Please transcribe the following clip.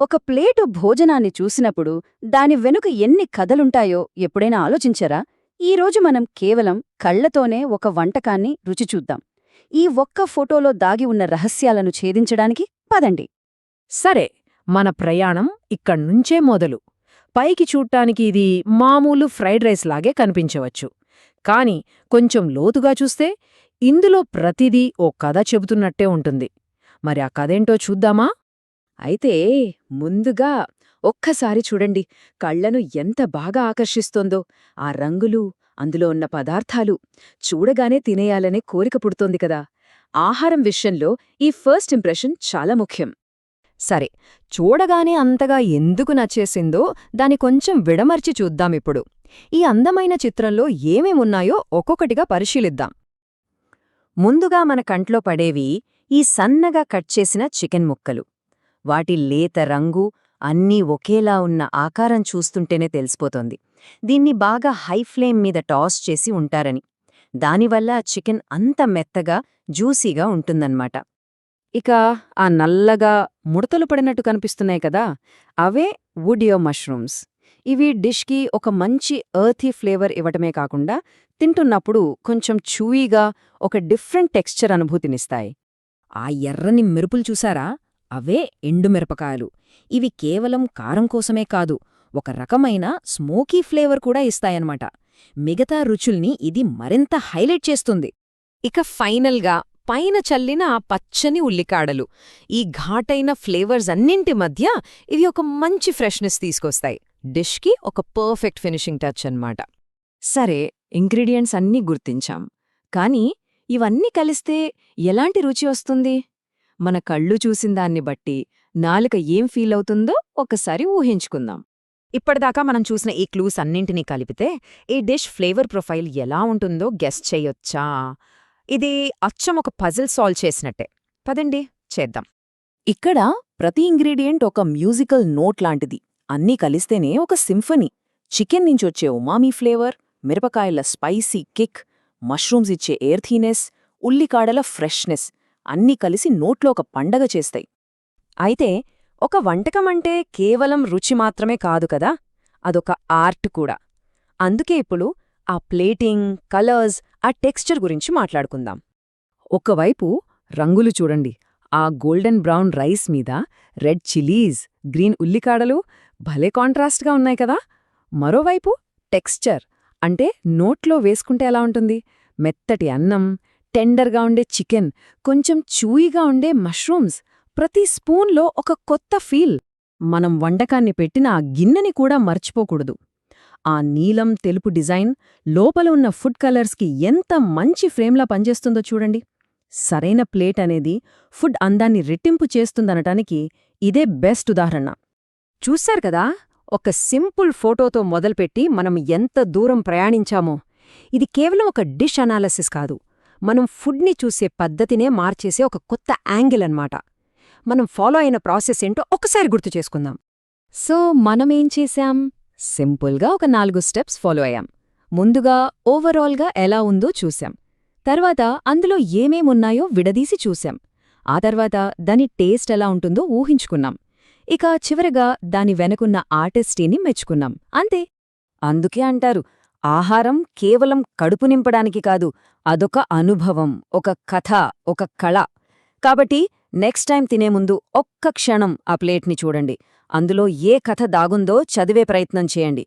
ఒక ప్లేటు భోజనాన్ని చూసినప్పుడు దాని వెనుక ఎన్ని కథలుంటాయో ఎప్పుడైనా ఆలోచించారా? ఈరోజు మనం కేవలం కళ్ళతోనే ఒక వంటకాన్ని రుచి చూద్దాం. ఈ ఒక్క ఫోటోలో దాగి ఉన్న రహస్యాలను ఛేదించడానికి పదండి. సరే మన ప్రయాణం ఇక్కడ్నుంచే మొదలు. పైకి చూడ్డానికి ఇది మామూలు ఫ్రైడ్ రైస్ లాగే కనిపించవచ్చు. కాని కొంచెం లోతుగా చూస్తే ఇందులో ప్రతిదీ ఓ కథ చెబుతున్నట్టే ఉంటుంది. మరి ఆ కథేంటో చూద్దామా? అయితే ముందుగా ఒక్కసారి చూడండి కళ్ళను ఎంత బాగా ఆకర్షిస్తోందో. ఆ రంగులు అందులో ఉన్న పదార్థాలు చూడగానే తినేయాలనే కోరిక పుడుతోంది కదా. ఆహారం విషయంలో ఈ ఫస్ట్ ఇంప్రెషన్ చాలా ముఖ్యం. సరే చూడగానే అంతగా ఎందుకు నచ్చేసిందో దాని కొంచెం విడమర్చి చూద్దామిప్పుడు ఈ అందమైన చిత్రంలో ఏమేమున్నాయో ఒక్కొక్కటిగా పరిశీలిద్దాం. ముందుగా మన కంట్లో పడేవి ఈ సన్నగా కట్ చేసిన చికెన్ ముక్కలు. వాటి లేత రంగు అన్నీ ఒకేలా ఉన్న ఆకారం చూస్తుంటేనే తెలిసిపోతోంది. దీన్ని బాగా హై ఫ్లేమ్ మీద టాస్ చేసి ఉంటారని. దానివల్ల చికెన్ అంత మెత్తగా జ్యూసీగా ఉంటుందన్నమాట. ఇక ఆ నల్లగా ముడతలు పడినట్టు కనిపిస్తున్నాయి కదా అవే వుడియో మష్రూమ్స్. ఇవి డిష్కి ఒక మంచి ఎర్తీ ఫ్లేవర్ ఇవ్వటమే కాకుండా తింటున్నప్పుడు కొంచెం చూయీగా ఒక డిఫరెంట్ టెక్స్చర్ అనుభూతినిస్తాయి. ఆ ఎర్రని మెరుపులు చూసారా? అవే ఎండుమిరపకాయలు ఇవి కేవలం కారం కోసమే కాదు ఒక రకమైన స్మోకీ ఫ్లేవర్ కూడా ఇస్తాయన్నమాట. మిగతా రుచుల్ని ఇది మరింత హైలైట్ చేస్తుంది. ఇక ఫైనల్గా పైన చల్లిన ఆ పచ్చని ఉల్లికాడలు. ఈ ఘాటైన ఫ్లేవర్స్ అన్నింటి మధ్య ఇవి ఒక మంచి ఫ్రెష్నెస్ తీసుకొస్తాయి. డిష్కి ఒక పర్ఫెక్ట్ ఫినిషింగ్ టచ్ అన్నమాట. సరే ఇంగ్రీడియంట్స్ అన్నీ గుర్తించాం. కానీ ఇవన్నీ కలిస్తే ఎలాంటి రుచి వస్తుంది? మన కళ్ళు చూసిన దాన్ని బట్టి నాలుక ఏం ఫీల్ అవుతుందో ఒకసారి ఊహించుకుందాం. ఇప్పటిదాకా మనం చూసిన ఈ క్లూస్ అన్నింటినీ కలిపితే ఈ డిష్ ఫ్లేవర్ ప్రొఫైల్ ఎలా ఉంటుందో గెస్ చేయొచ్చా? ఇది అచ్చం ఒక పజిల్ సాల్వ్ చేసినట్టే. పదండి చేద్దాం. ఇక్కడ ప్రతి ఇంగ్రీడియంట్ ఒక మ్యూజికల్ నోట్ లాంటిది. అన్నీ కలిస్తేనే ఒక సింఫనీ. చికెన్ నుంచొచ్చే ఉమామీ ఫ్లేవర్ మిరపకాయల స్పైసీ కిక్ మష్రూమ్స్ ఇచ్చే ఎయిర్థీనెస్ ఉల్లికాడల ఫ్రెష్నెస్ అన్నీ కలిసి నోట్లో ఒక పండగ చేస్తాయి. అయితే ఒక వంటకం అంటే కేవలం రుచి మాత్రమే కాదు కదా? అదొక ఆర్ట్ కూడా. అందుకే ఇప్పుడు ఆ ప్లేటింగ్ కలర్స్ ఆ టెక్స్చర్ గురించి మాట్లాడుకుందాం. ఒకవైపు రంగులు చూడండి. ఆ గోల్డెన్ బ్రౌన్ రైస్ మీద రెడ్ చిలీస్ గ్రీన్ ఉల్లికాడలు భలే కాంట్రాస్ట్గా ఉన్నాయి కదా? మరోవైపు టెక్స్చర్ అంటే నోట్లో వేసుకుంటే ఎలా ఉంటుంది? మెత్తటి అన్నం టెండర్గా ఉండే చికెన్ కొంచెం చూయిగా ఉండే మష్రూమ్స్ ప్రతి స్పూన్లో ఒక కొత్త ఫీల్. మనం వంటకాన్ని పెట్టిన ఆ గిన్నెని కూడా మర్చిపోకూడదు. ఆ నీలం తెలుపు డిజైన్ లోపల ఉన్న ఫుడ్ కలర్స్కి ఎంత మంచి ఫ్రేమ్లా పనిచేస్తుందో చూడండి. సరైన ప్లేట్ అనేది ఫుడ్ అందాన్ని రెట్టింపు చేస్తుందనటానికి ఇదే బెస్ట్ ఉదాహరణ. చూశారు కదా ఒక సింపుల్ ఫోటోతో మొదలుపెట్టి మనం ఎంత దూరం ప్రయాణించామో. ఇది కేవలం ఒక డిష్ అనాలసిస్ కాదు. మనం ఫుడ్ని చూసే పద్ధతినే మార్చేసే ఒక కొత్త యాంగిల్ అన్నమాట. మనం ఫాలో అయిన ప్రాసెస్ ఏంటో ఒకసారి గుర్తు చేసుకుందాం. సో మనమేం చేశాం? సింపుల్గా ఒక నాలుగు స్టెప్స్ ఫాలో అయ్యాం. ముందుగా ఓవరాల్గా ఎలా ఉందో చూశాం. తర్వాత అందులో ఏమేమున్నాయో విడదీసి చూశాం. ఆ తర్వాత దాని టేస్ట్ ఎలా ఉంటుందో ఊహించుకున్నాం. ఇక చివరగా దాని వెనకున్న ఆర్టిస్టీని మెచ్చుకున్నాం. అంతే. అందుకే అంటారు ఆహారం కేవలం కడుపు నింపడానికి కాదు అదొక అనుభవం ఒక కథ ఒక కళ. కాబట్టి నెక్స్ట్ టైం తినే ముందు ఒక్క క్షణం ఆ ప్లేట్ని చూడండి. అందులో ఏ కథ దాగుందో చదివే ప్రయత్నం చేయండి.